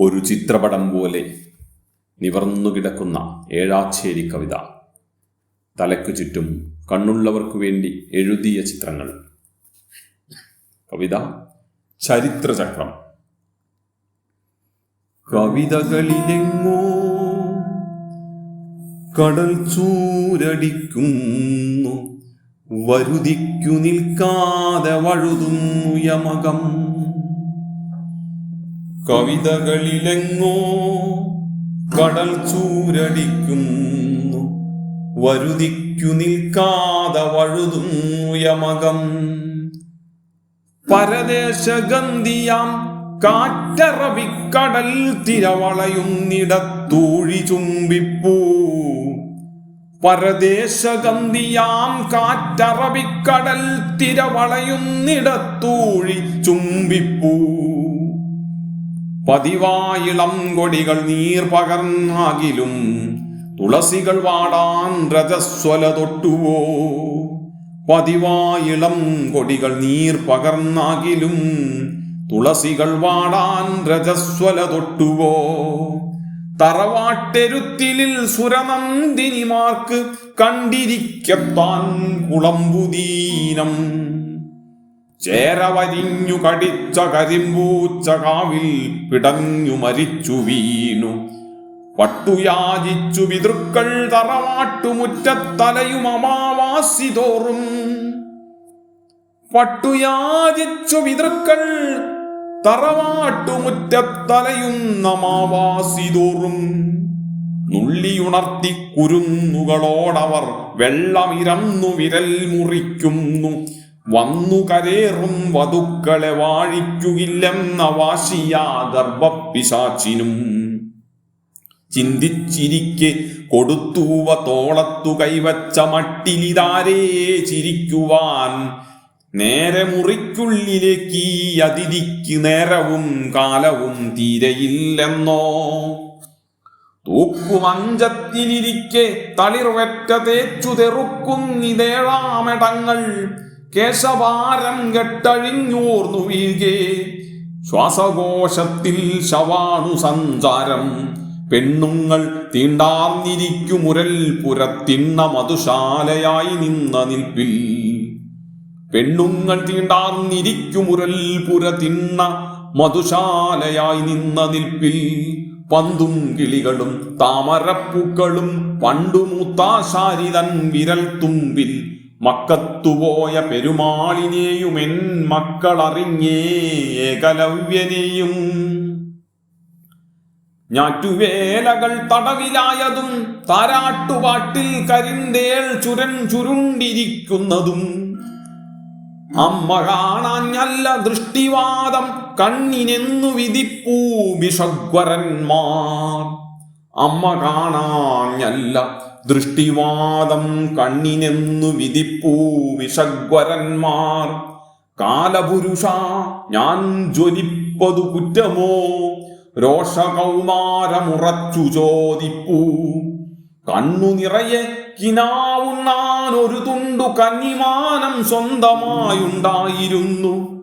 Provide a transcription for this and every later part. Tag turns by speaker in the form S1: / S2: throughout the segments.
S1: ഒരു ചിത്രപടം പോലെ നിവർന്നു കിടക്കുന്ന ഏഴാച്ചേരി കവിത. തലയ്ക്കു ചുറ്റും കണ്ണുള്ളവർക്കു വേണ്ടി എഴുതിയ ചിത്രങ്ങൾ. കവിത ചരിത്രചക്രം. കവിതകളിലെങ്ങോ കടൽ ചൂരടിക്കുന്നു. വരുതിക്കു നിൽക്കാതെ വഴുതുന്നു യമകം. കവിതകളിലെങ്ങോ കടൽ ചൂരടിക്കുന്നു. വരുതിക്കു നിൽക്കാതെ വഴുതുന്നു യമകം. പരദേശഗന്ധിയാം കാറ്ററബിക്കടൽ തിരവളയുന്നിടത്തൂഴി ചുംബിപ്പൂ. പരദേശഗന്ധിയാം കാറ്ററബിക്കടൽ തിരവളയുന്നിടത്തൂഴി ചുംബിപ്പൂ. പതിവായിളം കൊടികൾ നീർ പകർന്നാകിലും തുളസികൾ വാടാൻ രജസ്വല തൊട്ടുവോ? പതിവായിളം കൊടികൾ നീർ പകർന്നാകിലും തുളസികൾ വാടാൻ രജസ്വല തൊട്ടുവോ? തറവാട്ടെരുത്തിലിൽ സുരനന്ദിനിമാർക്ക് കണ്ടിരിക്കത്താൻ കുളമ്പുദീനം ചേരവരിഞ്ഞു കടിച്ച കരിമ്പൂച്ച കാവിൽ പിടഞ്ഞു മരിച്ചു വീണു. പട്ടുയാചിച്ചു പിതൃക്കൾ തറവാട്ടുമുറ്റത്തലയും അമാവാസി തോറും പട്ടുയാചിച്ചു പിതൃക്കൾ തറവാട്ടുമുറ്റത്തലയും അമാവാസി തോറും നുള്ളിയുണർത്തി കുരുന്നുകളോടവർ വെള്ളമിരന്നു വിരൽ മുറിക്കുന്നു. വന്നു കരേറും വധുക്കളെ വാഴിക്കുകില്ലെന്ന വാശിയാ ഗർഭപ്പിശാച്ചിനും ചിന്തിച്ചിരിക്കെ കൊടുത്തൂവ തോളത്തു കൈവച്ച മട്ടിലിതാരേ ചിരിക്കുവാൻ. നേരെ മുറിക്കുള്ളിലേക്ക് ഈ അതിരിക്ക് നേരവും കാലവും തീരയില്ലെന്നോ? തൂക്കുമഞ്ചത്തിലിരിക്കെ തളിർവെറ്റ തേച്ചു തെറുക്കുന്നിതേഴാമെടങ്ങൾ കേശഭാരം കെട്ടഴിഞ്ഞൂർന്നു വീകെ ശ്വാസകോശത്തിൽ ശവാണു സഞ്ചാരം. പെണ്ണുങ്ങൾ തീണ്ടാർന്നിരിക്കുമുരൽ പുരത്തിണ്ണ മധുശാലയായി നിന്ന നിൽപ്പിൽ. പെണ്ണുങ്ങൾ തീണ്ടാർന്നിരിക്കുമുരൽ പുരത്തിണ്ണ തിണ്ണ മധുശാലയായി നിന്ന നിൽപ്പിൽ. പന്തും കിളികളും താമരപ്പൂക്കളും പണ്ടുമൂത്താശാരിതൻ വിരൽ തുമ്പിൽ. മക്കത്തുപോയ പെരുമാളിനെയുമെൻ മക്കളറിഞ്ഞേ ഏകലവ്യനെയും. ഞാറ്റുവേലകൾ തടവിലായതും താരാട്ടുപാട്ടിൽ കരിന്തേൽ ചുരൻ ചുരുണ്ടിരിക്കുന്നതും. അമ്മ കാണാഞ്ഞല്ല ദൃഷ്ടിവാദം കണ്ണിനെന്നു വിധിപ്പൂ വിഷഗ്വരന്മാർ. അമ്മ കാണാഞ്ഞല്ല ദൃഷ്ടിവാദം കണ്ണിനെന്നു വിധിപ്പൂ വിഷഗ്വരന്മാർ കാലപുരുഷ ഞാൻ ജ്വലിപ്പതു കുറ്റമോ? രോഷകൗമാരമുറച്ചു ചോദിപ്പൂ. കണ്ണു നിറയെ കിനാവുണ്ണാൻ ഒരു തുണ്ടു കന്നിമാനം സ്വന്തമായുണ്ടായിരുന്നു.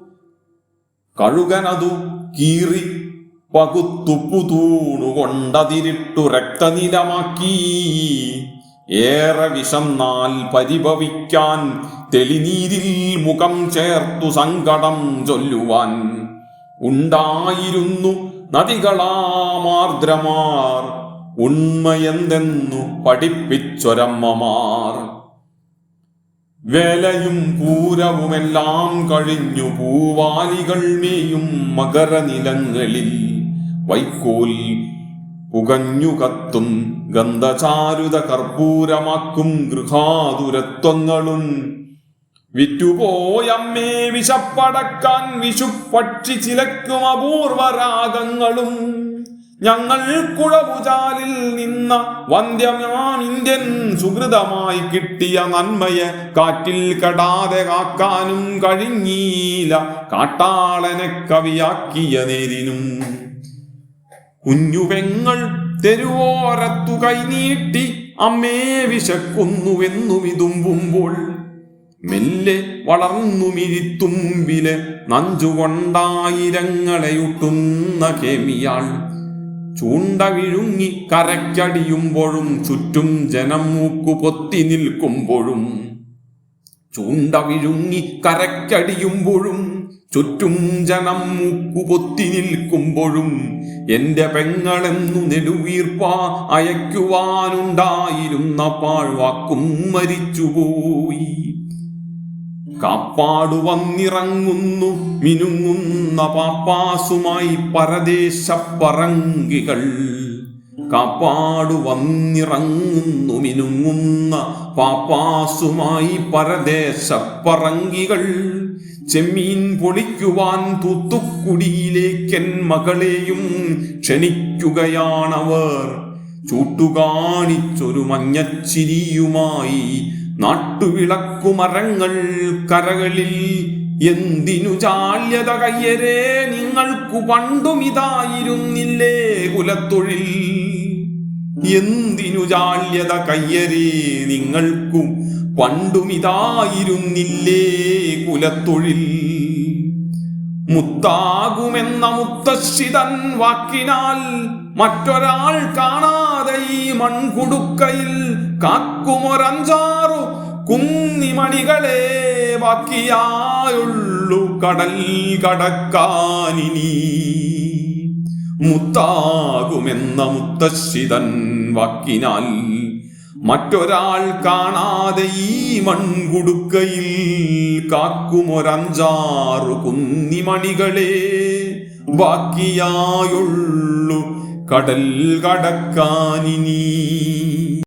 S1: കഴുകനതു കീറി പകുത്തുപ്പുതൂണുകൊണ്ടതിരിട്ടു രക്തനിലമാക്കി. ഏറെ വിഷം നാൽ പരിഭവിക്കാൻ തെളിനീരിൽ മുഖം ചേർത്തു സങ്കടം ചൊല്ലുവാൻ ഉണ്ടായിരുന്നു നദികളാമാർദ്രമാർ. ഉണ്മയെന്തെന്നു പഠിപ്പിച്ചൊരമ്മമാർ. വേലയും പൂരവുമെല്ലാം കഴിഞ്ഞു പൂവാലികൾ മേയും മകരനിലങ്ങളിൽ. വൈക്കോൽ പുകഞ്ഞു കത്തും ഗന്ധചാരുത കർപ്പൂരമാക്കും ഗൃഹാതുരത്വങ്ങളും. വിറ്റുപോയമ്മേ വിശപ്പടക്കാൻ വിഷുപ്പക്ഷി ചിലക്കും അപൂർവരാഗങ്ങളും. ഞങ്ങൾ കുളവുചാലിൽ നിന്ന വന്ധ്യമാം ഇന്ത്യൻ സുഹൃതമായി കിട്ടിയ നന്മയെ കാറ്റിൽ കടാതെ കാക്കാനും കഴിഞ്ഞീല. കാട്ടാളനെ കവിയാക്കിയ നേരിനും. കുഞ്ഞുപെങ്ങൾ തെരുവോരത്തു കൈനീട്ടി അമ്മേ വിശക്കുന്നുവെന്നു വിതുമ്പുമ്പോൾ മെല്ലെ വളർന്നു മിരിത്തുമ്പിലെ നഞ്ചുകൊണ്ടായിരങ്ങളെയുട്ടുന്ന കേമിയാൾ ചൂണ്ട വിഴുങ്ങി കരയ്ക്കടിയുമ്പോഴും ചുറ്റും ജനം മൂക്കു പൊത്തി നിൽക്കുമ്പോഴും ചൂണ്ട വിഴുങ്ങി കരയ്ക്കടിയുമ്പോഴും ചുറ്റും ജനം മൂക്കു പൊത്തി നിൽക്കുമ്പോഴും എന്റെ പെങ്ങളെന്നു നെടുവീർപ്പാ അയക്കുവാനുണ്ടായിരുന്ന പാഴ്വാക്കും മരിച്ചുപോയി. കാപ്പാടു വന്നിറങ്ങുന്നു മിനുങ്ങുന്ന പാപ്പാസുമായി പരദേശ പറങ്കികൾ കാപ്പാടു വന്നിറങ്ങുന്നു മിനുങ്ങുന്ന പാപ്പാസുമായി പരദേശ പറങ്കികൾ ചെമ്മീൻ പൊളിക്കുവാൻ തൂത്തുക്കുടിയിലേക്കൻ മകളെയും ക്ഷണിക്കുകയാണവർ. ചൂട്ടുകാണിച്ചൊരു മഞ്ഞച്ചിരിയുമായി നാട്ടുവിളക്കുമരങ്ങൾ കരകളിൽ എന്തിനു ചാല്യത കയ്യരെ നിങ്ങൾക്കു പണ്ടുമിതായിരുന്നില്ലേ കുലത്തൊഴിൽ? എന്തിനു ചാല്യത കയ്യരെ നിങ്ങൾക്കു പണ്ടും ഇതായിരുന്നില്ലേ കുലത്തൊഴിൽ? മുത്താകുമെന്ന മുത്തശ്ശിതൻ വാക്കിനാൽ മറ്റൊരാൾ കാണാതെ ഈ മൺകുടുക്കയിൽ കാക്കുമൊരഞ്ചാറു കുന്നിമണികളെ ബാക്കിയായുള്ളു കടൽ കടക്കാനിനി. മുത്താകുമെന്ന മുത്തശ്ശിതൻ വാക്കിനാൽ മറ്റൊരാൾ കാണാതെ ഈ മൺകുടുക്കയിൽ കാക്കുമൊരഞ്ചാറു കുന്നിമണികളെ ബാക്കിയായുള്ളു കടൽ കടക്കാനിനി.